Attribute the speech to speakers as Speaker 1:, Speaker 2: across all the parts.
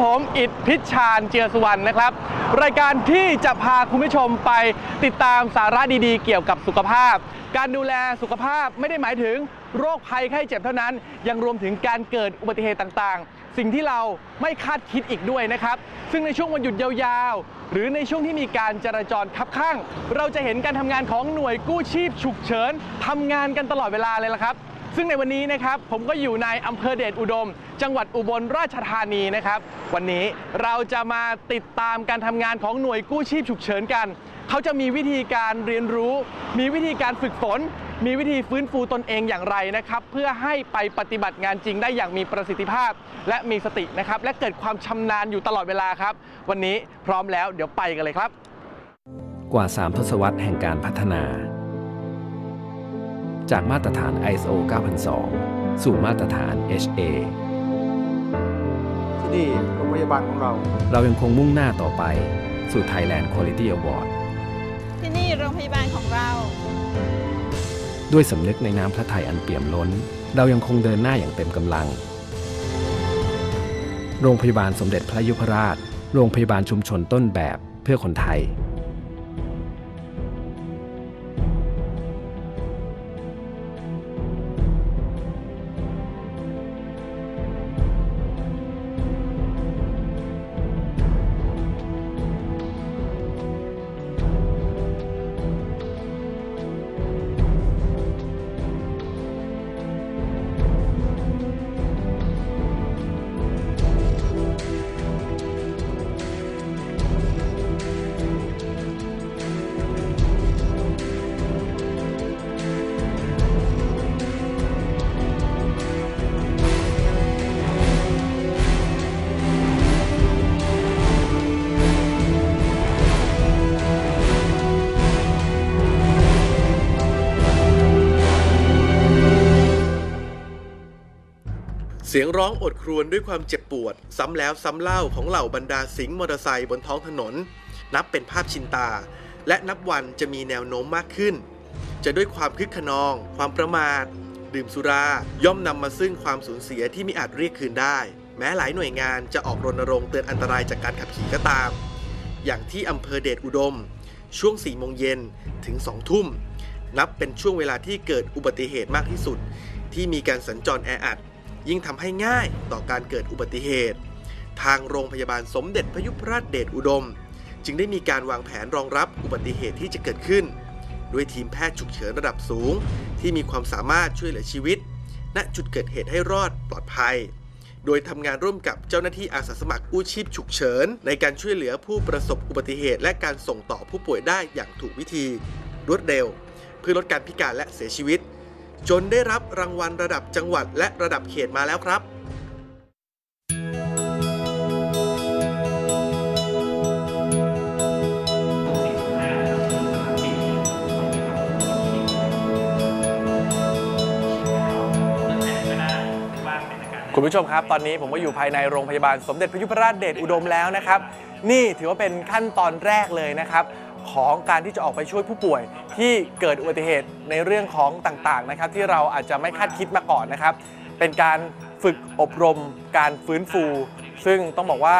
Speaker 1: ผมอิดพิชชาญเจือสุวรรณนะครับ รายการที่จะพาคุณผู้ชมไปติดตามสาระดีๆ เกี่ยวกับสุขภาพ การดูแลสุขภาพไม่ได้หมายถึงโรคภัยไข้เจ็บเท่านั้น ยังรวมถึงการเกิดอุบัติเหตุต่างๆ สิ่งที่เราไม่คาดคิดอีกด้วยนะครับ ซึ่งในช่วงวันหยุดยาวๆ หรือในช่วงที่มีการจราจรคับข้าง เราจะเห็นการทำงานของหน่วยกู้ชีพฉุกเฉินทำงานกันตลอดเวลาเลยละครับ ซึ่งในวันนี้นะครับผมก็อยู่ในอำเภอเดชอุดม จังหวัดอุบลราชธานีนะครับ วันนี้เราจะมาติดตามการทำงานของหน่วยกู้ชีพฉุกเฉินกัน เขาจะมีวิธีการเรียนรู้ มีวิธีการฝึกฝน มีวิธีฟื้นฟูตนเองอย่างไรนะครับ เพื่อให้ไปปฏิบัติงานจริงได้อย่างมีประสิทธิภาพ และมีสตินะครับ และเกิดความชำนาญอยู่ตลอดเวลาครับ วันนี้พร้อมแล้วเดี๋ยวไปกันเลยครับ
Speaker 2: กว่า3ทศวรรษแห่งการพัฒนา จากมาตรฐาน ISO 9002 สู่มาตรฐาน HA
Speaker 3: ที่นี่โรงพยาบาลของเรา
Speaker 2: เรายังคงมุ่งหน้าต่อไปสู่ Thailand Quality Award
Speaker 4: ที่นี่โรงพยาบาลของเรา
Speaker 2: ด้วยสำนึกในน้ำพระทัยอันเปี่ยมล้น เรายังคงเดินหน้าอย่างเต็มกำลัง โรงพยาบาลสมเด็จพระยุพราช โรงพยาบาลชุมชนต้นแบบเพื่อคนไทย
Speaker 5: เสียงร้องอดครวญด้วยความเจ็บปวด ซ้ำแล้วซ้ำเล่าของเหล่าบรรดาสิงห์มอเตอร์ไซค์บนท้องถนน นับเป็นภาพชินตา และนับวันจะมีแนวโน้มมากขึ้น จะด้วยความคึกขนอง ความประมาท ดื่มสุรา ย่อมนำมาซึ่งความสูญเสียที่ไม่อาจเรียกคืนได้ แม้หลายหน่วยงานจะออกรณรงค์เตือนอันตรายจากการขับขี่ก็ตาม อย่างที่อำเภอเดชอุดม ช่วง4โมงเย็นถึง2ทุ่ม นับเป็นช่วงเวลาที่เกิดอุบัติเหตุมากที่สุด ที่มีการสัญจรแออัด ยิ่งทำให้ง่ายต่อการเกิดอุบัติเหตุ ทางโรงพยาบาลสมเด็จพระยุพราชเดชอุดม จึงได้มีการวางแผนรองรับอุบัติเหตุที่จะเกิดขึ้น ด้วยทีมแพทย์ฉุกเฉินระดับสูง ที่มีความสามารถช่วยเหลือชีวิต ณจุดเกิดเหตุให้รอดปลอดภัย โดยทำงานร่วมกับเจ้าหน้าที่อาสาสมัครกู้ชีพฉุกเฉิน ในการช่วยเหลือผู้ประสบอุบัติเหตุ และการส่งต่อผู้ป่วยได้อย่างถูกวิธี รวดเร็ว เพื่อลดการพิการและเสียชีวิต จนได้รับรางวัลระดับจังหวัดและระดับเขตมาแล้วครับ
Speaker 1: คุณผู้ชมครับ ตอนนี้ผมก็อยู่ภายในโรงพยาบาลสมเด็จพระยุพราชเดชอุดมแล้วนะครับ นี่ถือว่าเป็นขั้นตอนแรกเลยนะครับ ของการที่จะออกไปช่วยผู้ป่วย ที่เกิดอุบัติเหตุในเรื่องของต่างๆนะครับ ที่เราอาจจะไม่คาดคิดมาก่อนนะครับ เป็นการฝึกอบรมการฟื้นฟู ซึ่งต้องบอกว่า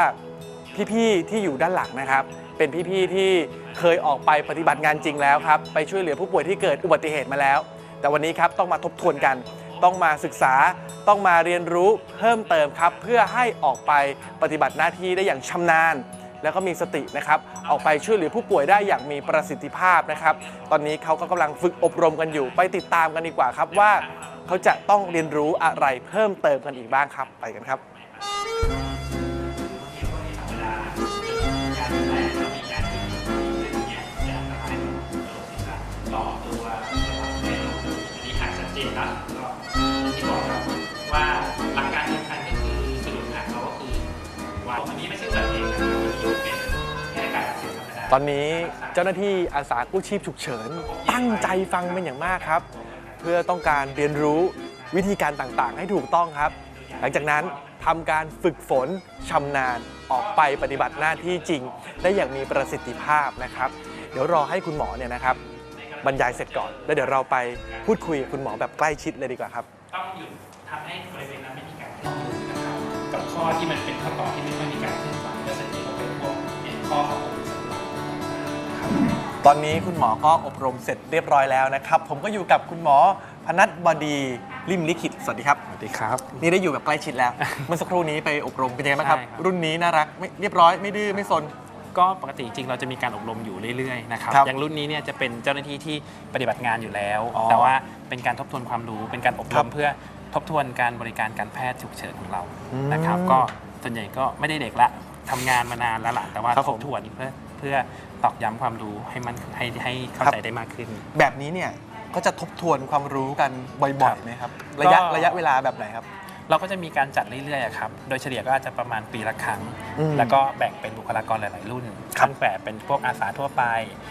Speaker 1: พี่ๆที่อยู่ด้านหลังนะครับ เป็นพี่ๆที่เคยออกไปปฏิบัติงานจริงแล้วครับไปช่วยเหลือผู้ป่วยที่เกิดอุบัติเหตุมาแล้ว แต่วันนี้ครับต้องมาทบทวนกันต้องมาศึกษาต้องมาเรียนรู้เพิ่มเติมครับ เพื่อให้ออกไปปฏิบัติหน้าที่ได้อย่างชำนาญ แล้วก็มีสตินะครับออกไปช่วยเหลือผู้ป่วยได้อย่างมีประสิทธิภาพนะครับตอนนี้เขาก็กำลังฝึกอบรมกันอยู่ ไปติดตามกันดีกว่าครับว่า เขาจะต้องเรียนรู้อะไรเพิ่มเติมกันอีกบ้างครับ ไปกันครับ
Speaker 6: ตอนนี้เจ้า
Speaker 1: หน้าที่อาสากู้ชีพฉุกเฉิน ตั้งใจฟังเป็นอย่างมากครับ เพื่อต้องการเรียนรู้วิธีการต่างๆ ให้ถูกต้องครับ หลังจากนั้นทำการฝึกฝนชำนาญออกไปปฏิบัติหน้าที่จริง ได้อย่างมีประสิทธิภาพนะครับ เดี๋ยวรอให้คุณหมอเนี่ยนะครับบรรยายเสร็จก่อน แล้วเดี๋ยวเราไปพูดคุยกับคุณหมอแบบใกล้ชิดเลยดีกว่าครับ
Speaker 6: ต้องหยุดทำให้บริเวณนั้นไม่มีการต่อนะครับกับข้อที่มันเป็นข้อต่อที่ไม่ค่อยมีการ
Speaker 7: เคลื่อนไหวก็จะมีเป็นพวกข้อของ
Speaker 1: ตอนนี้คุณหมอก็อบรมเสร็จเรียบร้อยแล้วนะครับ ผมก็อยู่กับคุณหมอพนัทบดีริมลิขิตสวัสดีครับ
Speaker 7: สวัสดีครับ
Speaker 1: นี่ได้อยู่แบบใกล้ชิดแล้ว เมื่อสักครู่นี้ไปอบรมเป็นยังไงบ้างครับ
Speaker 7: ใช่ครับ
Speaker 1: รุ่นนี้น่ารักไม่เรียบร้อยไม่ดื้อไม่ซน
Speaker 7: ก็ปกติจริงเราจะมีการอบรมอยู่เรื่อยๆนะครับ
Speaker 1: ครับ
Speaker 7: อย่างรุ่นนี้เนี่ยจะเป็นเจ้าหน้าที่ที่ปฏิบัติงานอยู่แล้ว
Speaker 1: อ๋อ
Speaker 7: แต่ว่าเป็นการทบทวนความรู้ เป็นการอบ
Speaker 1: ค
Speaker 7: ร
Speaker 1: รับ
Speaker 7: มเพื่อทบทวนการบริการการแพทย์ฉุกเฉินของเรา
Speaker 1: อืม
Speaker 7: นะครับก็ส่วนใหญ่ก็ไม่ได้เด็กละทำงานมานานแล้วล่ะแต่ว่า
Speaker 1: ครับ
Speaker 7: ท
Speaker 1: ผ
Speaker 7: บ
Speaker 1: ม
Speaker 7: ทวนเพื่อเพื่อตอกย้ำความรู้ให้มันให้ให้เข้า
Speaker 1: ครับ
Speaker 7: ใจได้มากขึ้น
Speaker 1: แบบนี้เนี่ยก็จะทบทวนความรู้กันบ่
Speaker 7: ครั
Speaker 1: อย
Speaker 7: บ
Speaker 1: ๆไหมครับระยะ
Speaker 7: ก็
Speaker 1: ระยะเวลาแบบไหนครับ
Speaker 7: เราก็จะมีการจัดเรื่อยๆอะครับ โดยเฉลี่ยก็อาจจะประมาณปีละครั้ง
Speaker 1: อืม
Speaker 7: แล้วก็แบ่งเป็นบุคลากรหลาย ๆ รุ่น
Speaker 1: ครับ
Speaker 7: ตั้งแต่เป็นพวกอาสาทั่วไป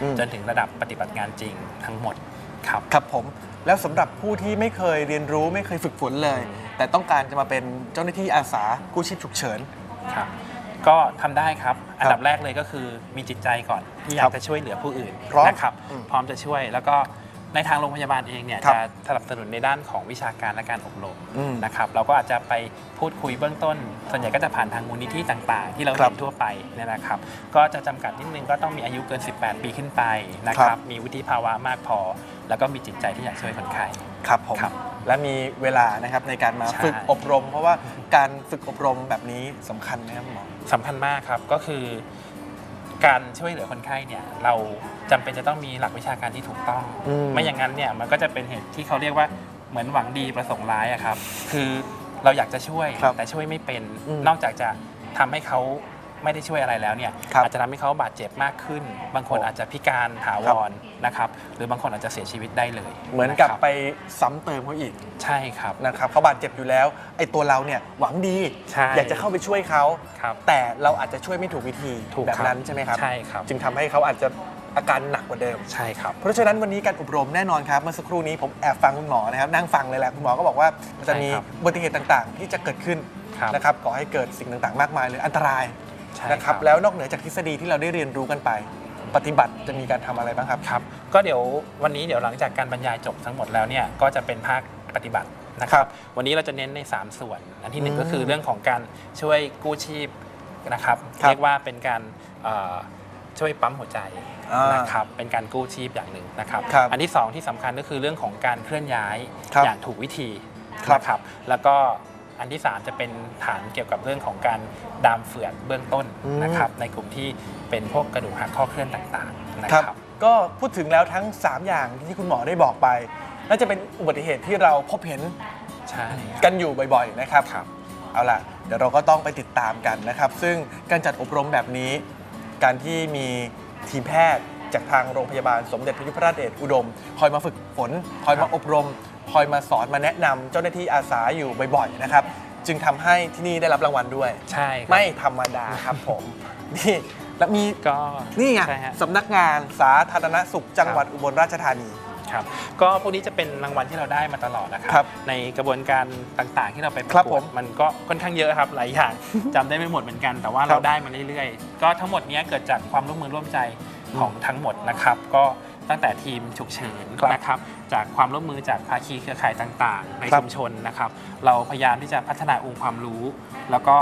Speaker 1: อืม
Speaker 7: จนถึงระดับปฏิบัติงานจริงทั้งหมดครับ
Speaker 1: ครับผมแล้วสำหรับผู้ที่ไม่เคยเรียนรู้ไม่เคยฝึกฝนเลย แต่ต้องการจะมาเป็นเจ้าหน้าที่อาสากู้ชีพฉุกเฉิน
Speaker 7: ครับ ก็ทำได้ครับ อันดับแรกเลยก็คือมีจิตใจก่อนที่อยา
Speaker 1: ครั
Speaker 7: ก
Speaker 1: บ
Speaker 7: จะช่วยเหลือผู้อื่น
Speaker 1: พร้อม
Speaker 7: นะครับ
Speaker 1: อืม
Speaker 7: พร้อมจะช่วยแล้วก็ ในทางโรงพยาบาลเองเนี่ย
Speaker 1: ครับ
Speaker 7: จะสนับสนุนในด้านของวิชาการและการอบรม
Speaker 1: อืม
Speaker 7: นะครับเราก็อาจจะไปพูดคุยเบื้องต้น ส่วนใหญ่ก็จะผ่านทางมูลนิธิต่างๆ ที่เรา
Speaker 1: ครั
Speaker 7: เห็
Speaker 1: บ
Speaker 7: นทั่วไปเนี่ยนะครับ ก็จะจำกัดนิดนึงก็ต้องมีอายุเกิน 18 ปีขึ้นไปนะค
Speaker 1: ครั
Speaker 7: รับ
Speaker 1: บ
Speaker 7: มีวุฒิภาวะมากพอ แล้วก็มีจิตใจที่อยากช่วยคนไข้
Speaker 1: ครับผม
Speaker 7: ครับ
Speaker 1: และมีเวลานะครับในการมา
Speaker 7: ใช่
Speaker 1: ฝึกอบรม เพราะว่าการฝึกอบรมแบบนี้สำคัญไหมครับคุณหมอ
Speaker 7: สำคัญมากครับ ก็คือ การช่วยเหลือคนไข้เนี่ยเราจำเป็นจะต้องมีหลักวิชาการที่ถูกต้อง
Speaker 1: อืม
Speaker 7: ไม่อย่างนั้นเนี่ยมันก็จะเป็นเหตุที่เขาเรียกว่าเหมือนหวังดีประสงค์ร้ายอะครับ คือเราอยากจะช่วย
Speaker 1: ครับ
Speaker 7: แต่ช่วยไม่เป็น
Speaker 1: อืม
Speaker 7: นอกจากจะทำให้เขา ไม่ได้ช่วยอะไรแล้วเนี่ย
Speaker 1: ครับ
Speaker 7: อาจจะทำให้เขาบาดเจ็บมากขึ้น บางคน
Speaker 1: โอ้
Speaker 7: อาจจะพิการถา
Speaker 1: ควรับ
Speaker 7: รนะครับ หรือบางคนอาจจะเสียชีวิตได้เลย
Speaker 1: เหมือนกับะ
Speaker 7: ครับ
Speaker 1: ไปซ้ำเติมเขาอีก
Speaker 7: ใช่ครับ
Speaker 1: นะครับเขาบาดเจ็บอยู่แล้วไอ้ตัวเราเนี่ยหวังดี
Speaker 7: ใช่
Speaker 1: อยากจะเข้าไปช่วยเขา
Speaker 7: ครับ
Speaker 1: แต่เราอาจจะช่วยไม่ถูกวิธี
Speaker 7: ถูก
Speaker 1: แบบ
Speaker 7: ครับ
Speaker 1: นั้นใช่ไหมครับ
Speaker 7: ใช่ครับ
Speaker 1: จึงทำให้เขาอาจจะอาการหนักกว่าเดิม
Speaker 7: ใช่ครับ
Speaker 1: เพราะฉะนั้นวันนี้การอบรมแน่นอนครับเมื่อสักครู่นี้ผมแอบฟังคุณหมอนะครับนั่งฟังเลยแหละคุณหมอก็บอกว่ามันจะมี
Speaker 7: ใช่ครับ
Speaker 1: อุบัติเหตุต่างๆ ที่จะเกิดขึ้น
Speaker 7: ครับ
Speaker 1: นะครับก่อให้เกิดสิ่งต่างๆ มากมายเลยอันตราย
Speaker 7: ใช่
Speaker 1: นะครับแล้วนอกเหนือจากทฤษฎีที่เราได้เรียนรู้กันไป ปฏิบัติจะมีการทำอะไรบ้างครับ
Speaker 7: ครับก็เดี๋ยววันนี้เดี๋ยวหลังจากการบรรยายจบทั้งหมดแล้วเนี่ยก็จะเป็นภาคปฏิบัตินะค
Speaker 1: ครั
Speaker 7: รับบวันนี้เราจะเน้นใน 3 ส่วน อันที่หนึ่ง
Speaker 1: อืม
Speaker 7: ก็คือเรื่องของการช่วยกู้ชีพนะครับ
Speaker 1: ครับ
Speaker 7: เรียกว่าเป็นการเอ่อช่วยปั๊มหัวใจ
Speaker 1: อ่าน
Speaker 7: นะครับเป็นการกู้ชีพอย่างหนึ่งนะครับ
Speaker 1: ครับ
Speaker 7: อันที่สองที่สำคัญก็คือเรื่องของการเคลื่อนย้าย
Speaker 1: ครับ
Speaker 7: อย่างถูกวิธี
Speaker 1: ครับ
Speaker 7: นะครับแล้วก็ อันที่สามจะเป็นฐานเกี่ยวกับเรื่องของการดามเฝือกเบื้องต้นนะครับในกลุ่มที่เป็นพวกกระดูกหักข้อเคลื่อนต่างๆนะ
Speaker 1: ครับ
Speaker 7: ครับ
Speaker 1: ก็พูดถึงแล้วทั้ง 3 อย่างที่คุณหมอได้บอกไปน่าจะเป็นอุบัติเหตุที่เราพบเห็น
Speaker 7: ใช่
Speaker 1: กันอยู่บ่อยๆนะครับ
Speaker 7: ครับ
Speaker 1: เอาล่ะเดี๋ยวเราก็ต้องไปติดตามกันนะครับ ซึ่งการจัดอบรมแบบนี้ การที่มีทีมแพทย์จากทางโรงพยาบาลสมเด็จพระยุพราชเดชอุดม คอยมาฝึกฝน คอยมาอบรม คอยมาสอนมาแนะนำเจ้าหน้าที่อาสาอยู่บ่อยๆนะครับ จึงทำให้ที่นี่ได้รับรางวัลด้วย
Speaker 7: ใช่ครับ
Speaker 1: ไม่ธรรมดาครับผม นี่แล้วมี
Speaker 7: ก็
Speaker 1: นี่ไง
Speaker 7: ใช่ฮะ
Speaker 1: สำนักงานสาธารณสุขจังหวัดอุบลราชธานี
Speaker 7: ครับก็พวกนี้จะเป็นรางวัลที่เราได้มาตลอดนะค
Speaker 1: ครั
Speaker 7: รับในกระบวนการต่างๆ ที่เราไปประ
Speaker 1: ครับ
Speaker 7: ก
Speaker 1: ผ
Speaker 7: วด
Speaker 1: ม
Speaker 7: มันก็ค่อนข้างเยอะครับหลายอย่าง จำได้ไม่หมดเหมือนกัน แต่ว่า
Speaker 1: ครั
Speaker 7: เรา
Speaker 1: บ
Speaker 7: ได้มาเรื่อยๆ ก็ทั้งหมดเนี้ยเกิดจากความร่วมมือร่วมใจของทั้งหมดนะครับ ก็ ตั้งแต่ทีมฉุกเฉิน
Speaker 1: ครับ
Speaker 7: นะครับจากความร่วมมือจากภาคีเครือข่ายต่างๆ ใน
Speaker 1: ครับ
Speaker 7: ชุมชนนะครับ เราพยายามที่จะพัฒนาองค์ความรู้ แล้วก็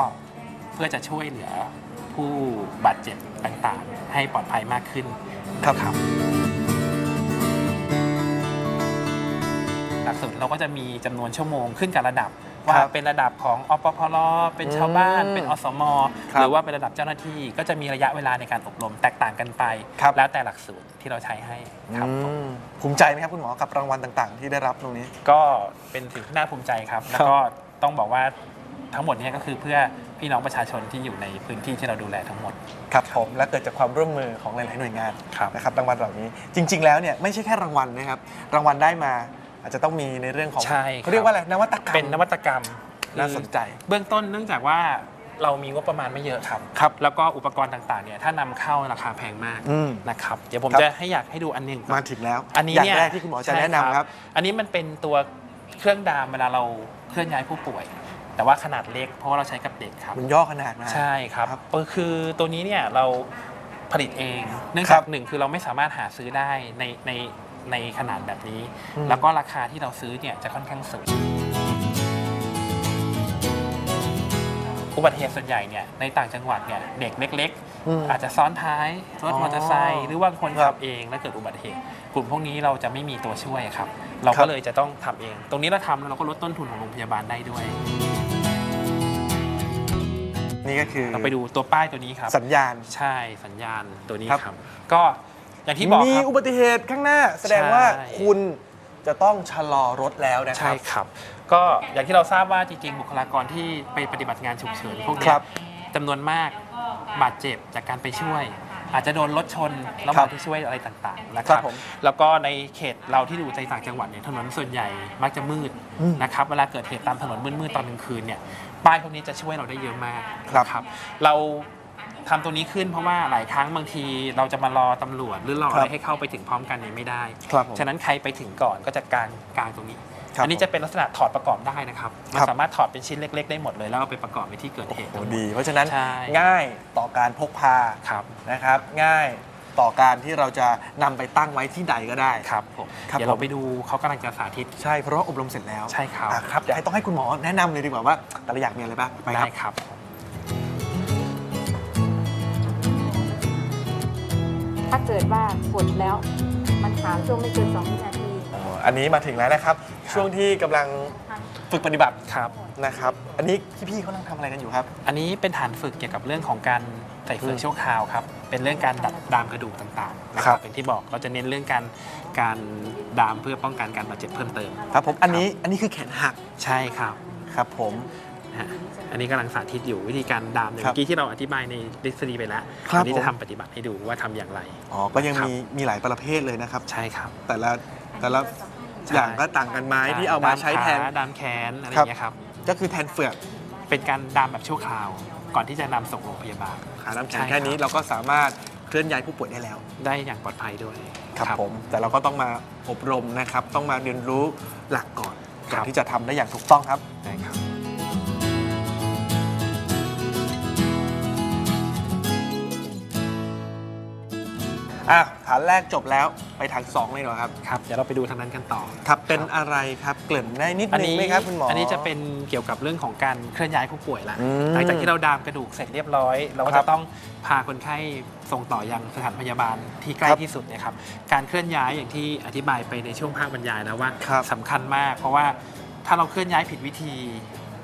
Speaker 7: เพื่อจะช่วยเหลือผู้บาดเจ็บต่างๆ ให้ปลอดภัยมากขึ้น
Speaker 1: ครับ
Speaker 7: ครั ลักสูตรเราก็จะมีจำนวนชั่วโมงขึ้นกับระดับ ว่า
Speaker 1: ครับ
Speaker 7: เป็นระดับของอปพลเป็นชาวบ้าน
Speaker 1: อืม
Speaker 7: เป็นอสม
Speaker 1: ครับ
Speaker 7: หรือว่าเป็นระดับเจ้าหน้าที่ ก็จะมีระยะเวลาในการอบรมแตกต่างกันไป
Speaker 1: ครับ
Speaker 7: แล้วแต่หลักสูตรที่เราใช้ให้ครับผม
Speaker 1: อืมภูมิใจไหมครับคุณหมอกับรางวัลต่างๆ ที่ได้รับตรงนี้
Speaker 7: ก็เป็นสิ่งที่น่าภูมิใจครับ แล้วก็ต้องบอกว่าทั้งหมดเนี้ก็คือเพื่อพี่น้องประชาชนที่อยู่ในพื้นที่ที่เราดูแลทั้งหมด
Speaker 1: ครับผมและเกิดจากความร่วมมือของหลาย ๆ หน่วยงาน
Speaker 7: ครับ
Speaker 1: นะครับรางวัลเหล่านี้จริง ๆ แล้วเนี่ยไม่ใช่แค่รางวัลนะครับ รางวัลได้มา อาจจะต้องมีในเรื่องของ
Speaker 7: ใช่ครับ
Speaker 1: เขาเรียกว่าอะไรนวัตกรรม
Speaker 7: เป็นนวัตกรรม
Speaker 1: น่าสนใจ
Speaker 7: เบื้องต้นเนื่องจากว่าเรามีงบประมาณไม่เยอะครับ
Speaker 1: ครับ
Speaker 7: แล้วก็อุปกรณ์ต่างๆเนี่ยถ้านำเข้าราคาแพงมาก
Speaker 1: อืม
Speaker 7: นะครับเดี๋ยวผม
Speaker 1: ครับ
Speaker 7: จะให้อยากให้ดูอันหนึง
Speaker 1: มาถึงแล้ว
Speaker 7: อันนี้
Speaker 1: อย่าง
Speaker 7: เนี่ย
Speaker 1: แรกที่คุณหมอจะ
Speaker 7: ใช่
Speaker 1: แนะนำครับ
Speaker 7: อันนี้มันเป็นตัวเครื่องดามเวลาเราเคลื่อนย้ายผู้ป่วย แต่ว่าขนาดเล็กเพราะว่าเราใช้กับเด็กครับ
Speaker 1: มันย่อขนาดมา
Speaker 7: ใช่ครับ
Speaker 1: ครับ
Speaker 7: เออคือตัวนี้เนี่ยเราผลิตเอง เนื่อง
Speaker 1: ครั
Speaker 7: จาก
Speaker 1: บ
Speaker 7: หนึ่งคือเราไม่สามารถหาซื้อได้ในใน ในขนาดแบบนี้
Speaker 1: อืม
Speaker 7: แล้วก็ราคาที่เราซื้อเนี่ยจะค่อนข้างสูงอุอุบัติเหตุส่วนใหญ่เนี่ยในต่างจังหวัดเนี่ยเด็กเล็ก
Speaker 1: อืม
Speaker 7: ๆ อาจจะซ้อนท้ายรถ
Speaker 1: อ๋อ
Speaker 7: มอเตอร์ไซค์หรือว่าคน
Speaker 1: ครั
Speaker 7: ขั
Speaker 1: บบ
Speaker 7: เองแล้วเกิดอุบัติเหตุ กลุ่มพวกนี้เราจะไม่มีตัวช่วยครับ เรา
Speaker 1: ครั
Speaker 7: ก็
Speaker 1: บ
Speaker 7: เลยจะต้องทำเอง ตรงนี้เราทำแล้วเราก็ลดต้นทุนของโรงพยาบาลได้ด้วย
Speaker 1: นี่ก็คือ
Speaker 7: เราไปดูตัวป้ายตัวนี้ครับ
Speaker 1: สัญญาณ
Speaker 7: ใช่สัญญาณตัวนี้
Speaker 1: ครับ
Speaker 7: ครับ ก็ อย่างที่บอก
Speaker 1: มี
Speaker 7: ครับ
Speaker 1: อุบัติเหตุข้างหน้า แสดงว่า
Speaker 7: ใช่
Speaker 1: คุณจะต้องชะลอรถแล้วนะค
Speaker 7: ใช่
Speaker 1: รับ
Speaker 7: ครับ ก็อย่างที่เราทราบว่าจริงๆ บุคลากรที่ไปปฏิบัติงานฉุกเฉินพวก
Speaker 1: ค
Speaker 7: เนี้
Speaker 1: รั
Speaker 7: ย
Speaker 1: บ
Speaker 7: จำนวนมากบาดเจ็บจากการไปช่วย อาจจะโดนรถชนระห
Speaker 1: ครั
Speaker 7: ว่าง
Speaker 1: บ
Speaker 7: ที่ช่วยอะไรต่างๆนะค
Speaker 1: ครั
Speaker 7: รั
Speaker 1: บบผม
Speaker 7: แล้วก็ในเขตเราที่อยู่ใจต่างจังหวัดเนี่ยถนนส่วนใหญ่มักจะมืด
Speaker 1: อืม
Speaker 7: นะครับเวลาเกิดเหตุตามถนนมืดๆตอนกลางคืนเนี่ยป้ายพวกนี้จะช่วยเราได้เยอะมาก
Speaker 1: ครับ
Speaker 7: นะเรา ทำตัวนี้ขึ้นเพราะว่าหลายครั้งบางทีเราจะมารอตำรวจหรือรอ
Speaker 1: ครั
Speaker 7: อะ
Speaker 1: บ
Speaker 7: ไรให้เข้าไปถึงพร้อมกันเนี่ยไม่ได้
Speaker 1: ครับผม
Speaker 7: ฉะนั้นใครไปถึงก่อนก็จะกางกางตรงนี้
Speaker 1: ครับ
Speaker 7: อันนี้จะเป็นลักษณะถอดประกอบได้นะครับมัน
Speaker 1: ครับ
Speaker 7: สามารถถอดเป็นชิ้นเล็ก ๆ ได้หมดเลยแล้วเอาไปประกอบในที่เกิดเหตุ
Speaker 1: โอ้ดี เพราะฉะนั้น
Speaker 7: ใช่
Speaker 1: ง่ายต่อการพกพา
Speaker 7: ครับ
Speaker 1: นะครับ ง่ายต่อการที่เราจะนำไปตั้งไว้ที่ใดก็ได้
Speaker 7: ครับผม
Speaker 1: ครับ
Speaker 7: เดี๋ยวเรา
Speaker 1: ผม
Speaker 7: ไปดูเขากำลังจะสาธิต
Speaker 1: ใช่เพราะว่าอบรมเสร็จแล้ว
Speaker 7: ใช่ครับ
Speaker 1: อะครับเดี๋ยวให้ต้องให้คุณหมอแนะนำเลยดีกว่าว่าแต่ละอย่างมีอะไรบ้างไปค
Speaker 7: ได้
Speaker 1: รับ
Speaker 7: ครับ
Speaker 8: ถ้าเกิดว่ากดแล้วมันถามช่วงไม่เกิน2วินาที
Speaker 1: อ๋ออันนี้มาถึงแล้วนะครับ ช่วงที่กำลังฝึกปฏิบัติ
Speaker 7: ครับ
Speaker 1: นะครับ อันนี้พี่ๆเขากำลังทำอะไรกันอยู่ครับ
Speaker 7: อันนี้เป็นฐานฝึกเกี่ยวกับเรื่องของการใส่เฟือกชั่วคราวครับ เป็นเรื่องการดัดดามกระดูกต่างๆนะค
Speaker 1: ครั
Speaker 7: รับ บเป็นที่บอกเราจะเน้นเรื่องการการดามเพื่อป้องกันการบาดเจ็บเพิ่มเติม
Speaker 1: ครับผม อันนี้ อันนี้คือแขนหัก
Speaker 7: ใช่ครับ
Speaker 1: ครับผม
Speaker 7: นะ ฮะอันนี้กำลังสาธิตอยู่วิธีการดามอย่าง
Speaker 1: ครับ
Speaker 7: เมื่อกี้ที่เราอธิบายในดิสนีไปแล้ว
Speaker 1: ครับ
Speaker 7: อันี้
Speaker 1: ผม
Speaker 7: จะทำปฏิบัติให้ดูว่าทำอย่างไร
Speaker 1: อ๋อ ก็ยัง
Speaker 7: ครับ
Speaker 1: มีมีหลายประเภทเลยนะครับ
Speaker 7: ใช่ครับ
Speaker 1: แต่ละแต่ละ
Speaker 7: ใช่
Speaker 1: อย่างก็ต่างกันไหมที่เอามาใช้แทน
Speaker 7: ดมขดามแขนอะไรอ
Speaker 1: ครับ
Speaker 7: ย่างเงี้ยครับ
Speaker 1: ก็คือแทนเฟือก
Speaker 7: เป็นการดามแบบชั่วคราว ก่อนที่จะนำส่งโรงพยาบาล
Speaker 1: ขาน้ำแข็ง
Speaker 7: ใช่
Speaker 1: แค่นี้
Speaker 7: รับ
Speaker 1: เราก็สามารถเคลื่อนย้ายผู้ป่วยได้แล้ว
Speaker 7: ได้อย่างปลอดภัยด้วย
Speaker 1: ครับผม แต่เราก็ต้องมาอบรมนะครับ ต้องมาเรียนรู้หลักก่อนก่อนที่จะทำได้อย่างถูกต้องครับ
Speaker 7: ได้ครับ
Speaker 1: อะฐานแรกจบแล้วไปฐานสองเลยเหรอครับ
Speaker 7: ครับเดี๋ยวเราไปดูทางนั้นกันต่อ
Speaker 1: ครับเป็นอะไรครับเกริ่นได้นิด
Speaker 7: อัน
Speaker 1: นึง
Speaker 7: นี้
Speaker 1: ไหมครับคุณหมอ
Speaker 7: อั
Speaker 1: อั
Speaker 7: นนี้จะเป็นเกี่ยวกับเรื่องของการเคลื่อนย้ายผู้ป่วยละ
Speaker 1: อืม
Speaker 7: หลังจากที่เราดามกระดูกเสร็จเรียบร้อย เราก็
Speaker 1: ครั
Speaker 7: จะ
Speaker 1: บ
Speaker 7: ต้องพาคนไข้ส่งต่อยังสถานพยาบาลที่ใกล้
Speaker 1: ครับ
Speaker 7: ที่สุดเนะครับการเคลื่อนย้ายอย่างที่อธิบายไปในช่วงภาคบรรยายแล้วว่า
Speaker 1: ครับ
Speaker 7: สำคัญมาก เพราะว่าถ้าเราเคลื่อนย้ายผิดวิธี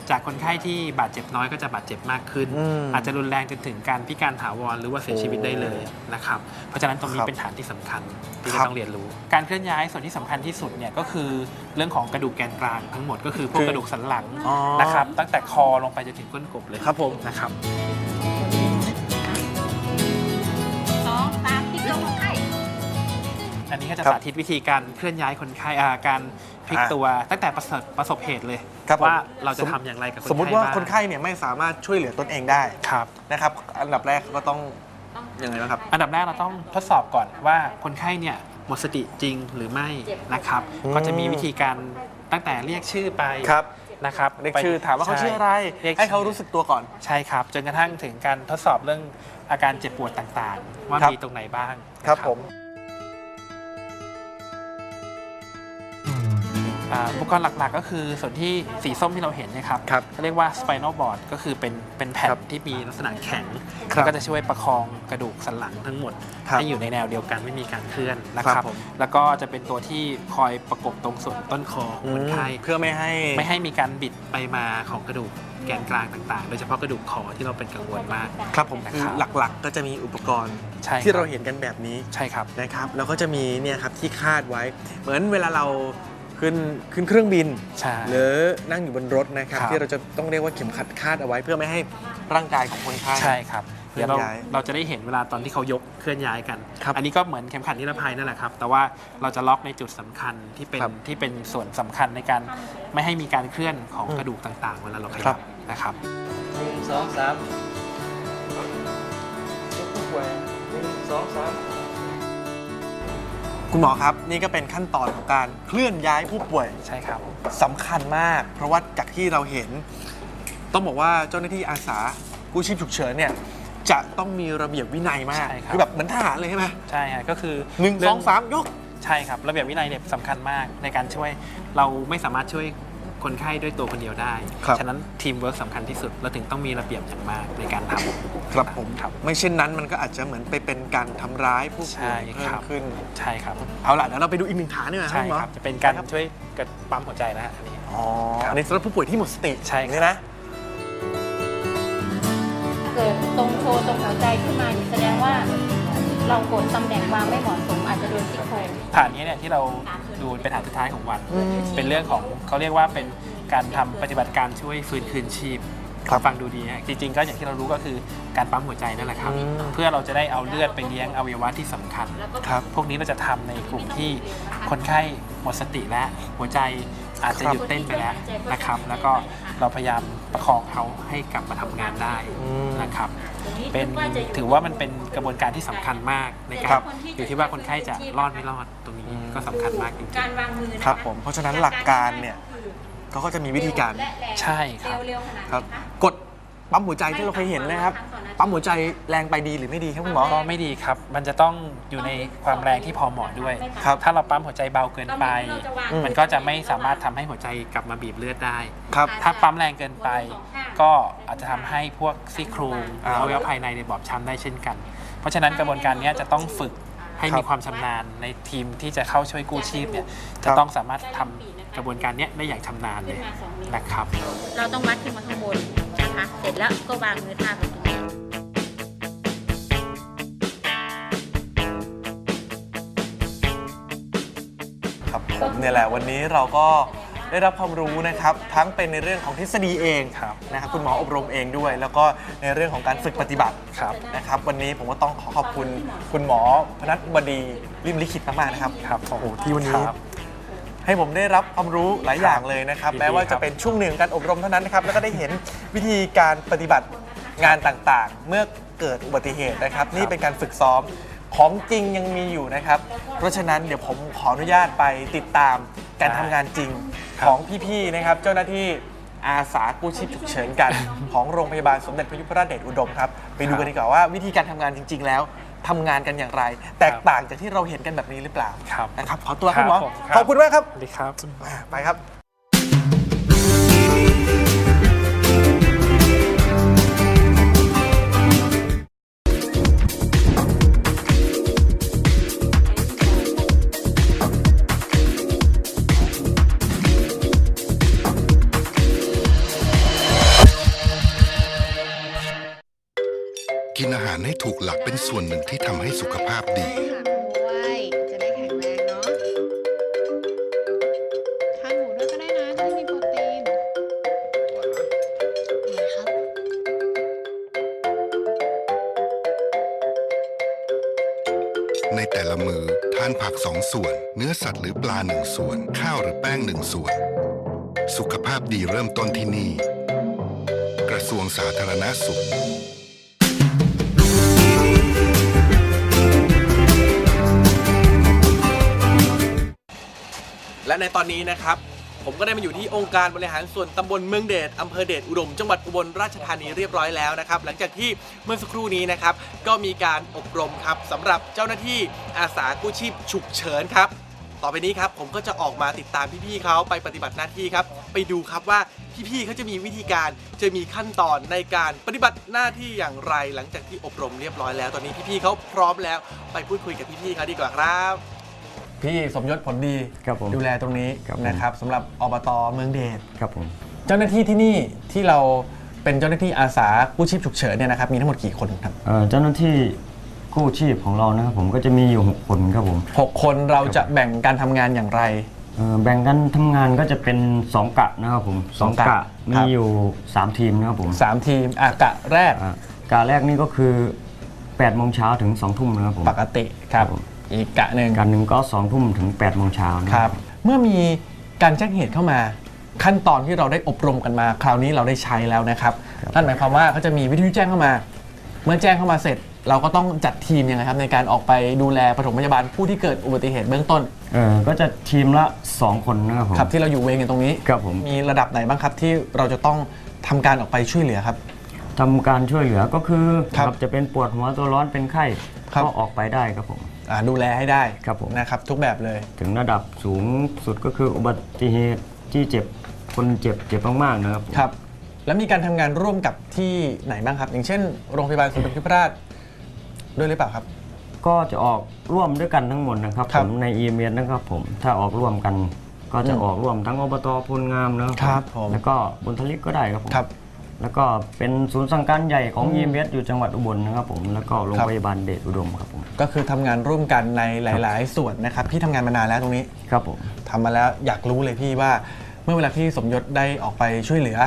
Speaker 7: จากคนไข้ที่บาดเจ็บน้อยก็จะบาดเจ็บมากขึ้น
Speaker 1: อืม
Speaker 7: อาจจะรุนแรงจนถึงการพิการถาวรหรือว่าเสียชีวิตได้เลยนะครับ เพราะฉะนั้นตรงนี้
Speaker 1: ครับ
Speaker 7: เป็นฐานที่สำคัญที่
Speaker 1: ครั
Speaker 7: จะ
Speaker 1: บ
Speaker 7: ต้องเรียนรู้ การเคลื่อนย้ายส่วนที่สำคัญที่สุดเนี่ยก็คือเรื่องของกระดูกแกนกลางทั้งหมดก็คือพวก
Speaker 1: คือ ก
Speaker 7: ระดูกสันหลัง
Speaker 1: อ๋อ
Speaker 7: นะครับตั้งแต่คอลงไปจนถึงก้นกบเลย
Speaker 1: ครับผม
Speaker 7: นะครับ
Speaker 8: สองสามที่ลงไข้
Speaker 7: อันนี้ก็จะ
Speaker 1: ครับ
Speaker 7: สาธิตวิธีการเคลื่อนย้ายคนไข้อ่าการพลิก
Speaker 1: อะ
Speaker 7: ตัวตั้งแต่ประสบประสบเหตุเลย
Speaker 1: ครับผม
Speaker 7: ว่าเราจะทำอย่างไรกับคนไข้
Speaker 1: สมมุติว่า
Speaker 7: บ้ง
Speaker 1: คนไข้เนี่ยไม่สามารถช่วยเหลือตนเองได้
Speaker 7: ครับ
Speaker 1: นะครับ อันดับแรกก็ต้องยังไงบ้างครับ
Speaker 7: อันดับแรกเราต้องทดสอบก่อนว่าคนไข้เนี่ยหมดสติจริงหรือไม่นะครับ
Speaker 1: อืม
Speaker 7: ก็จะมีวิธีการตั้งแต่เรียกชื่อไป
Speaker 1: ครับ
Speaker 7: นะครับ
Speaker 1: เรียก
Speaker 7: ไป
Speaker 1: ชื่อถามว่าเขา
Speaker 7: ใชื่
Speaker 1: ออะไร
Speaker 7: เรียก
Speaker 1: ให้เขา
Speaker 7: ชื่อ
Speaker 1: รู้สึกตัวก่อน
Speaker 7: ใช่ครับ จนกระทั่งถึงการทดสอบเรื่องอาการเจ็บปวดต่างๆ ว่า
Speaker 1: ครับ
Speaker 7: มีตรงไหนบ้าง
Speaker 1: ครับ
Speaker 7: นะ
Speaker 1: ผม
Speaker 7: อ่าอุปกรณ์หลักๆ ก็คือส่วนที่สีส้มที่เราเห็นเนะครับ
Speaker 1: ครับ
Speaker 7: เขาเรียกว่า spinal board ก็คือเป็นเป็นแผ่น
Speaker 1: ครับ
Speaker 7: ที่มีลักษณะแข็ง
Speaker 1: ครับ
Speaker 7: แล้วก็จะช่วยประคองกระดูกสันหลังทั้งหมด
Speaker 1: ครับ
Speaker 7: ให้อยู่ในแนวเดียวกันไม่มีการเคลื่อนนะค
Speaker 1: ครั
Speaker 7: รั
Speaker 1: บบผม
Speaker 7: แล้วก็จะเป็นตัวที่คอยประกบตรงส่วนต้นคอของคนไข้
Speaker 1: เพื่อไม่ให้
Speaker 7: ไม่ให้มีการบิดไปมาของกระดูกแกนกลางต่างๆ โดยเฉพาะกระดูกคอที่เราเป็นกังวลมาก
Speaker 1: ครับผม
Speaker 7: นะ
Speaker 1: คือ
Speaker 7: ครับ
Speaker 1: หลักๆ ก็จะมีอุปกรณ์
Speaker 7: ใช่ครับ
Speaker 1: ที่เราเห็นกันแบบนี้
Speaker 7: ใช่ครับ
Speaker 1: นะครับ แล้วก็จะมีเนี่ยครับที่คาดไว้ เหมือนเวลาเรา ขึ้นขึ้นเครื่องบิน
Speaker 7: ใช่
Speaker 1: หรือนั่งอยู่บนรถนะครับ
Speaker 7: ครับ
Speaker 1: ที่เราจะต้องเรียกว่าเข็มขัดคาดเอาไว้เพื่อไม่ให้ร่างกายของคนไข้
Speaker 7: ใช่ครับ
Speaker 1: เคลื่
Speaker 7: เดี๋
Speaker 1: อยน
Speaker 7: วเรา
Speaker 1: ย้าย
Speaker 7: เราจะได้เห็นเวลาตอนที่เขายกเคลื่อนย้ายกัน
Speaker 1: ครับ
Speaker 7: อันนี้ก็เหมือนเข็มขัดนิรภัยนั่นแหละครับ แต่ว่าเราจะล็อกในจุดสำคัญที่เป็น
Speaker 1: ครับ
Speaker 7: ที่เป็นส่วนสำคัญในการไม่ให้มีการเคลื่อนของ
Speaker 1: อืม
Speaker 7: กระดูกต่างๆ เวลาเราข
Speaker 1: ครั
Speaker 7: ยั
Speaker 1: บบ
Speaker 7: นะครับ
Speaker 9: หนึ่งสองสามยกผู้ป่วยหนึ่งสองสาม
Speaker 1: คุณหมอครับนี่ก็เป็นขั้นตอนของการเคลื่อนย้ายผู้ป่วย
Speaker 7: ใช่ครับ
Speaker 1: สำคัญมาก เพราะว่าจากที่เราเห็น ต้องบอกว่าเจ้าหน้าที่อาสากู้ชีพฉุกเฉินเนี่ยจะต้องมีระเบียบวินัยมาก
Speaker 7: ใช่ครับ
Speaker 1: คือแบบเหมือนทหารเลยใช่ไหม
Speaker 7: ใช่ฮะก็คือ
Speaker 1: หนึ่ง
Speaker 7: เรื่
Speaker 1: สองสามยก
Speaker 7: ใช่ครับ ระเบียบวินัยเนี่ยสำคัญมากในการช่วยเราไม่สามารถช่วย คนไข้ด้วยตัวคนเดียวได้
Speaker 1: ครับ
Speaker 7: ฉะนั้นทีมเวิร์กสำคัญที่สุดเราถึงต้องมีระเบียบอย่างมากในการทำ
Speaker 1: ครับผม
Speaker 7: ครับ
Speaker 1: ไม่เช่นนั้นมันก็อาจจะเหมือนไปเป็นการทำร้ายผู้
Speaker 7: ใช่
Speaker 1: ป่วยเพิ่
Speaker 7: ค
Speaker 1: ม
Speaker 7: รับ
Speaker 1: ขึ้น
Speaker 7: ใช่ครับ
Speaker 1: เอาล่ะเดี๋ยวเราไปดูอีกหนึ่งฐานนี่นะครั
Speaker 7: ใช่
Speaker 1: บหมอ
Speaker 7: ครับ จะเป็นการช่วยกระปั๊มหัวใจนะฮะอันนี้
Speaker 1: อ๋ออันนี้สำหรับผู้ป่วยที่หมดสติ
Speaker 7: ใช่ครับ
Speaker 1: นี่นะ
Speaker 3: เกิดตรงโชว์ตรงหัวใจขึ้นมานี่แสดงว่า เรากดตำแหน่งวางไม่เหมาะสมอาจจะโดนซี่โครง
Speaker 7: ฐานนี้เนี่ยที่เราดูเป็นฐานสุดท้ายของวัน เป็นเรื่องของเขาเรียกว่าเป็นการทำปฏิบัติการช่วยฟื้นคืนชีพ
Speaker 1: ครับ
Speaker 7: ฟังดูดีฮะจริงๆก็อย่างที่เรารู้ก็คือการปั๊มหัวใจนั่นแหละครับ
Speaker 1: อืม
Speaker 7: เพื่อเราจะได้เอาเลือดไปเลี้ยงอวัยวะที่สำคัญ
Speaker 1: ครับ
Speaker 7: พวกนี้เราจะทำในกลุ่มที่คนไข้หมดสติแล้วหัวใจอาจจะหยุดเต้นไปแล้วนะครับ แล้วก็ เราพยายามประคองเขาให้กลับมาทำงานได้นะครับ เป็นถือว่ามันเป็นกระบวนการที่สำคัญมากในกา
Speaker 1: ครั
Speaker 7: ร
Speaker 1: บ
Speaker 7: อยู่ที่ว่าคนไข้จะรอดไม่รอดตรงนี้ก็สำคัญมากจริง
Speaker 3: การวางมือนะะ
Speaker 1: ครับผมเพราะฉะนั้นหลักการเนี่ย เขาก็จะมีวิธีการ
Speaker 7: ๆใช่ครับ
Speaker 3: เร็วๆขนาด
Speaker 1: ครับ
Speaker 3: นี้นะ
Speaker 1: กด ปั๊มหัวใจที่เราเคยเห็นนะครับ ปั๊มหัวใจแรงไปดีหรือไม่ดีครับคุณหมอ
Speaker 7: ก็ไม่ดีครับ มันจะต้องอยู่ในความแรงที่พอเหมาะด้วย
Speaker 1: ครับ
Speaker 7: ถ้าเราปั๊มหัวใจเบาเกินไป
Speaker 1: อืม
Speaker 7: มันก็จะไม่สามารถทำให้หัวใจกลับมาบีบเลือดได้
Speaker 1: ครับ
Speaker 7: ถ้าปั๊มแรงเกินไป ก็อาจจะทำให้พวกซี่โครง
Speaker 1: อ่า
Speaker 7: อวัยวะภายในในยบอบช้ำได้เช่นกัน เพราะฉะนั้นกระบวนการเนี้ยจะต้องฝึกให้
Speaker 1: ครับ
Speaker 7: มีความชำนาญในทีมที่จะเข้าช่วยกู้ชีพเนี่ยจะต้องสามารถทำกระบวนการเนี้ยได้อย่างชำนาญเลยนะครับ
Speaker 4: เราต้องวัดขึ้นมาข้างบน นะคะ เสร็จแล้วก็วางมือท่าบตรงนี้
Speaker 1: ครับผมเนี่ยแหละวันนี้เราก็ได้รับความรู้นะครับ ทั้งเป็นในเรื่องของทฤษฎีเอง
Speaker 7: ครับ
Speaker 1: นะครับคุณหมออบรมเองด้วย แล้วก็ในเรื่องของการฝึกปฏิบัติ
Speaker 7: ครับ
Speaker 1: นะครับ วันนี้ผมก็ต้องขอขอบคุณคุณหมอพนัทบดีริมลิขิตมากๆนะครับ
Speaker 7: ครับ
Speaker 1: โอ้โหที่วันนี้
Speaker 7: ครับ
Speaker 1: ให้ผมได้รับความรู้หลายอย่างเลยนะครับ
Speaker 7: ยินดี
Speaker 1: แม้ว่า
Speaker 7: ครั
Speaker 1: จะ
Speaker 7: บ
Speaker 1: เป็นช่วงหนึ่งการอบรมเท่านั้นนะครับ แล้วก็ได้เห็นวิธีการปฏิบัติงานต่างๆ เมื่อเกิดอุบัติเหตุนะครับ นี่เป็นการฝึกซ้อมของจริงยังมีอยู่นะครับ เพราะฉะนั้นเดี๋ยวผมขออนุญาตไปติดตามการทำงานจริงของพี่ๆนะครับ เจ้าหน้าที่อาสากู้ชีพฉุกเฉินกัน ของโรงพยาบาลสมเด็จพระยุพราชเดชอุดมครับ ไปดูกันดีกว่าว่าวิธีการทำงานจริง ๆ แล้ว ทำงานกันอย่างไร แตกต่างจากที่เราเห็นกันแบบนี้หรือเปล่า
Speaker 7: ครับ
Speaker 1: นะครับขอตัวคุณหมอ
Speaker 7: ครับผมครับ
Speaker 1: ขอบคุณมากครับ
Speaker 7: สวัสดีครับ
Speaker 1: อ่าไปครับ
Speaker 10: หารให้ถูกหลักเป็นส่วนหนึ่งที่ทำให้สุขภาพดี
Speaker 4: ด้วยจะได้แข็งแรงเนาะทานหมูด้วยก็ได้นะจะได้มีโปรตีนครับ
Speaker 10: ในแต่ละมือทานผักสองส่วน เนื้อสัตว์หรือปลาหนึ่งส่วน ข้าวหรือแป้งหนึ่งส่วน สุขภาพดีเริ่มต้นที่นี่ กระทรวงสาธารณสุข
Speaker 11: ในตอนนี้นะครับผมก็ได้มาอยู่ที่องค์การบริหารส่วนตำบลเมืองเดชอำเภอเดชอุดม จังหวัดอุบลราชธานีเรียบร้อยแล้วนะครับ หลังจากที่เมื่อสักครู่นี้นะครับ ก็มีการอบรมครับสำหรับเจ้าหน้าที่อาสากู้ชีพฉุกเฉินครับ ต่อไปนี้ครับผมก็จะออกมาติดตามพี่ๆเขาไปปฏิบัติหน้าที่ครับ ไปดูครับว่าพี่ๆเขาจะมีวิธีการจะมีขั้นตอนในการปฏิบัติหน้าที่อย่างไร หลังจากที่อบรมเรียบร้อยแล้ว ตอนนี้พี่ๆเขาพร้อมแล้ว ไปพูดคุยกับพี่ๆเขาดีกว่าครับ พี่สมยศผลดี
Speaker 9: ครับผม
Speaker 1: ดูแลตรงนี้
Speaker 9: ครับผม
Speaker 1: นะครับสำหรับอบตเมืองเดช
Speaker 9: ครับผม
Speaker 1: เจ้าหน้าที่ที่นี่ที่เราเป็นเจ้าหน้าที่อาสากู้ชีพฉุกเฉินเนี่ยนะครับมีทั้งหมดกี่คนครับ
Speaker 9: เอ่อเจ้าหน้าที่กู้ชีพของเรานะครับผมก็จะมีอยู่ 6 คนครับผม
Speaker 1: หกคนเราจะแบ่งการทำงานอย่างไร
Speaker 9: เอ่อแบ่งกันทำงานก็จะเป็น 2 กะนะครับผม
Speaker 1: สองกะ
Speaker 9: มี
Speaker 1: ครับ
Speaker 9: อยู่ 3 ทีมนะครับผม
Speaker 1: 3ทีมอากะแรก
Speaker 9: อะกะแรกนี่ก็คือ8โมงเช้าถึง2ทุ่มนะครับผม
Speaker 1: ปกติครับ
Speaker 9: ครับผม
Speaker 1: อีกกะหนึ่ง
Speaker 9: กะหนึ่งก็2ทุ่มถึง8โมงเช้านะ
Speaker 1: ค
Speaker 9: ค
Speaker 1: รั
Speaker 9: รั
Speaker 1: บบเมื่อมีการแจ้งเหตุเข้ามาขั้นตอนที่เราได้อบรมกันมา คราวนี้เราได้ใช้แล้วนะครับนั่นหมายความว่าเขาจะมีวิทยุแจ้งเข้ามา เมื่อแจ้งเข้ามาเสร็จ เราก็ต้องจัดทีมยังไงครับ ในการออกไปดูแลปฐมพยาบาลผู้ที่เกิดอุบัติเหตุเบื้องต้น
Speaker 9: เออก็จะทีมละ 2 คนนะครับผม
Speaker 1: ครับที่เราอยู่เวรกันตรงนี้
Speaker 9: ครับผม
Speaker 1: มีระดับไหนบ้างครับที่เราจะต้องทำการออกไปช่วยเหลือครับ
Speaker 9: ทำการช่วยเหลือก็คือ
Speaker 1: ครับ
Speaker 9: จะเป็นปวดหัวตัวร้อนเป็นไข้
Speaker 1: ครับ
Speaker 9: ก็ออกไปได้ครับผม
Speaker 1: อ่าดูแลให้ได้
Speaker 9: ครับผม
Speaker 1: นะครับ ทุกแบบเลย
Speaker 9: ถึงระดับสูงสุดก็คืออุบัติเหตุที่เจ็บคนเจ็บเจ็บมากๆนะครับผม
Speaker 1: ครับ แล้วมีการทำงานร่วมกับที่ไหนบ้างครับ อย่างเช่น โรงพยาบาลสมเด็จพระยุพราชด้วยหรือเปล่าครับ
Speaker 9: ก็จะออกร่วมด้วยกันทั้งหมดนะครับ
Speaker 1: ครั
Speaker 9: ผ
Speaker 1: บ
Speaker 9: มในอีเมลนะครับผมถ้าออกร่วมกันก็จะ
Speaker 1: อืม
Speaker 9: ออกร่วมทั้งอบตพลงามนะครับ
Speaker 1: ครับผม
Speaker 9: แล้วก็บุญทลิกก็ได้ครับผม
Speaker 1: ครับ
Speaker 9: แล้วก็เป็นศูนย์สั่งการใหญ่ของ
Speaker 1: อืม
Speaker 9: อีเมลอยู่จังหวัดอุบลนะครับผมแล้วก็โรง
Speaker 1: ครับ
Speaker 9: พยาบาลเดชอุดมครับผม
Speaker 1: ก็คือทำงานร่วมกันในหลาย ๆ ส่วนนะครับพี่ทำงานมานานแล้วตรงนี้
Speaker 9: ครับผม
Speaker 1: ทำมาแล้วอยากรู้เลยพี่ว่า เมื่อเวลาพี่สมยศได้ออกไปช่วยเหลือ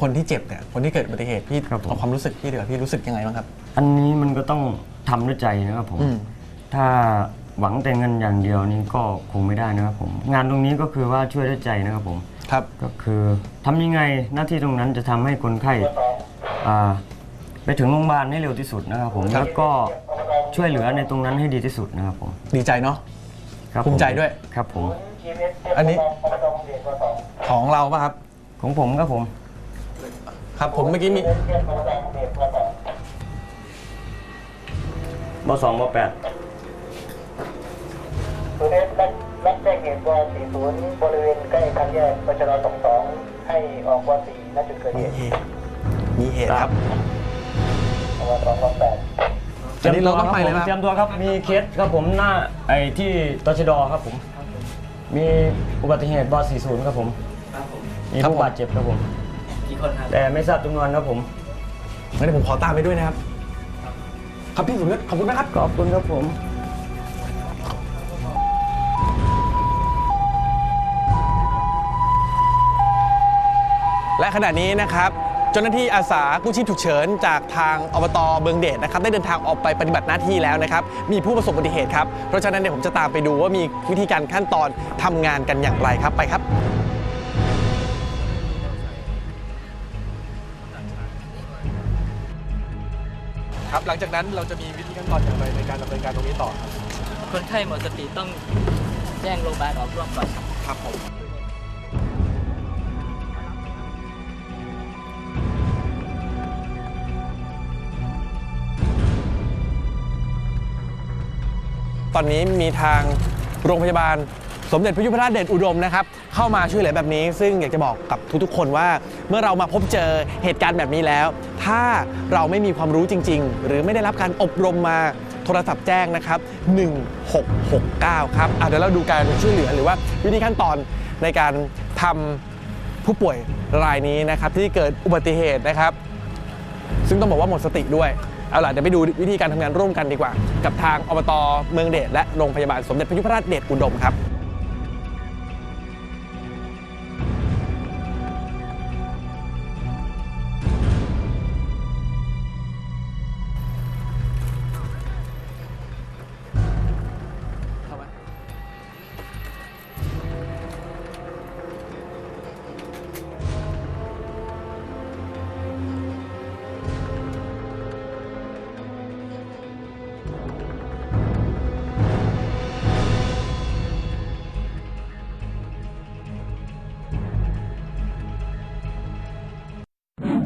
Speaker 1: คนที่เจ็บเนี่ยคนที่เกิดอุบัติเหตุพี่
Speaker 9: ครับผม
Speaker 1: เอาความรู้สึกพี่เดี๋ยวาพี่รู้สึกยังไงบ้างครับ
Speaker 9: อันนี้มันก็ต้องทำด้วยใจนะครับผม
Speaker 1: อืม
Speaker 9: ถ้า หวังแต่เงินอย่างเดียวนี่ก็คงไม่ได้นะครับผม งานตรงนี้ก็คือว่าช่วยด้วยใจนะครับผม
Speaker 1: ครับ
Speaker 9: ก็คือทำยังไงหน้าที่ตรงนั้นจะทำให้คนไข้อ่าไปถึงโรงพยาบาลให้เร็วที่สุดนะครับผม
Speaker 1: ครับ
Speaker 9: แล้วก็ช่วยเหลือในตรงนั้นให้ดีที่สุดนะครับผม
Speaker 1: ดีใจเนาะ
Speaker 9: ครับ
Speaker 1: ภูมิใจด้วย
Speaker 9: ครับผม
Speaker 1: อันนี้ของเราป่ะครับ
Speaker 9: ของผมครับผม
Speaker 1: ครับผมเมื่อกี้มี
Speaker 9: บสองบแปด
Speaker 12: ศูนย์เอสรับรับแจ้งเหตุว40 บริเวณใกล้ทางแยกปชร22 ให้ออกว4ณจุดเกิดเหตุ
Speaker 1: มีเหตุครับ
Speaker 12: ว2 8
Speaker 1: อันนี้เราต้องไปเลยไหม
Speaker 9: เตรียมตัวครับ มีเคสครับผมหน้าไอ้ที่ตชดครับผม มีอุบัติเหตุบอ40 ครับผม มีผู้บาดเจ็บครับผม
Speaker 13: กี่คนครับ
Speaker 9: แต่ไม่ทราบจำนวนครับผม
Speaker 1: งั้นเดี๋ยวผมขอตามไปด้วยนะครับ ครับพี่สมยศขอบคุณนะครับ
Speaker 9: ขอบคุณครับผม
Speaker 1: และขณะนี้นะครับเจ้าหน้าที่อาสากู้ชีพฉุกเฉินจากทางอบตเบืองเดชนะครับได้เดินทางออกไปปฏิบัติหน้าที่แล้วนะครับมีผู้ประสบอุบัติเหตุครับเพราะฉะนั้นเดี๋ยวผมจะตามไปดูว่ามีวิธีการขั้นตอนทำงานกันอย่างไรครับไปครับ ครับหลังจากนั้นเราจะมีวิธีขั้นตอนอย่างไรในการดำเนินการตรงนี้ต่อครับ
Speaker 14: คนไข้หมดสติต้องแจ้งโรงพยาบาลออกร่วมก่อนครับ
Speaker 1: ครับผม อนนี้มีทางโรงพยาบาลสมเด็จพระยุพราชเดชอุดมนะครับเข้ามาช่วยเหลือแบบนี้ ซึ่งอยากจะบอกกับทุกๆ คนว่า เมื่อเรามาพบเจอเหตุการณ์แบบนี้แล้ว ถ้าเราไม่มีความรู้จริง ๆ หรือไม่ได้รับการอบรมมาโทรศัพท์แจ้งนะครับ 1669 ครับเดี๋ยวเราดูการช่วยเหลือหรือว่าวิธีขั้นตอนในการทำผู้ป่วยรายนี้นะครับที่เกิดอุบัติเหตุนะครับ ซึ่งต้องบอกว่าหมดสติด้วย เอาล่ะเดี๋ยวไปดูวิธีการทำงานร่วมกันดีกว่า กับทางอบตเมืองเดชและโรงพยาบาลสมเด็จพระยุพราชเดชอุดมครับ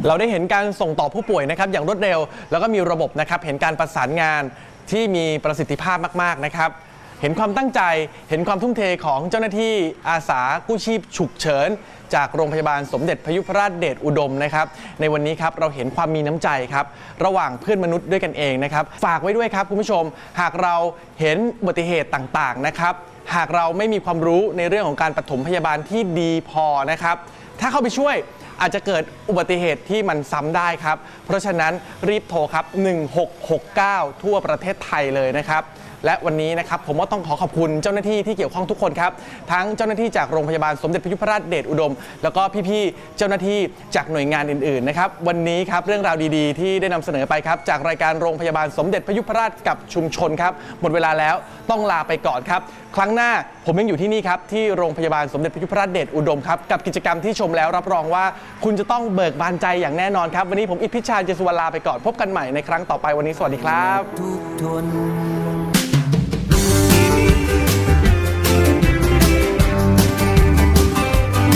Speaker 1: เราได้เห็นการส่งต่อผู้ป่วยนะครับอย่างรวดเร็ว แล้วก็มีระบบนะครับเห็นการประสานงานที่มีประสิทธิภาพมากๆนะครับ เห็นความตั้งใจเห็นความทุ่มเทของเจ้าหน้าที่อาสากู้ชีพฉุกเฉิน จากโรงพยาบาลสมเด็จพยุพราชเดชอุดมนะครับในวันนี้ครับเราเห็นความมีน้ำใจครับระหว่างเพื่อนมนุษย์ด้วยกันเองนะครับฝากไว้ด้วยครับคุณผู้ชม หากเราเห็นอุบัติเหตุต่างๆนะครับหากเราไม่มีความรู้ในเรื่องของการปฐมพยาบาลที่ดีพอนะครับถ้าเข้าไปช่วย อาจจะเกิดอุบัติเหตุที่มันซ้ำได้ครับ เพราะฉะนั้นรีบโทรครับ 1669 ทั่วประเทศไทยเลยนะครับ และวันนี้นะครับผมว่าต้องขอขอบคุณเจ้าหน้าที่ที่เกี่ยวข้องทุกคนครับ ทั้งเจ้าหน้าที่จากโรงพยาบาลสมเด็จพระยุพราชเดชอุดม แล้วก็พี่ๆเจ้าหน้าที่จากหน่วยงานอื่นๆนะครับวันนี้ครับเรื่องราวดีๆ ที่ได้นำเสนอไปครับจากรายการโรงพยาบาลสมเด็จพระยุพราชกับชุมชนครับหมดเวลาแล้วต้องลาไปก่อนครับครั้งหน้าผมยังอยู่ที่นี่ครับที่โรงพยาบาลสมเด็จพระยุพราชเดชอุดมครับกับกิจกรรมที่ชมแล้วรับรองว่า คุณจะต้องเบิกบานใจอย่างแน่นอนครับวันนี้ผมอิทธิชาญเจสุวรรณลาไปก่อนพบกันใหม่ในครั้งต่อไปวันนี้สวัสดีครับ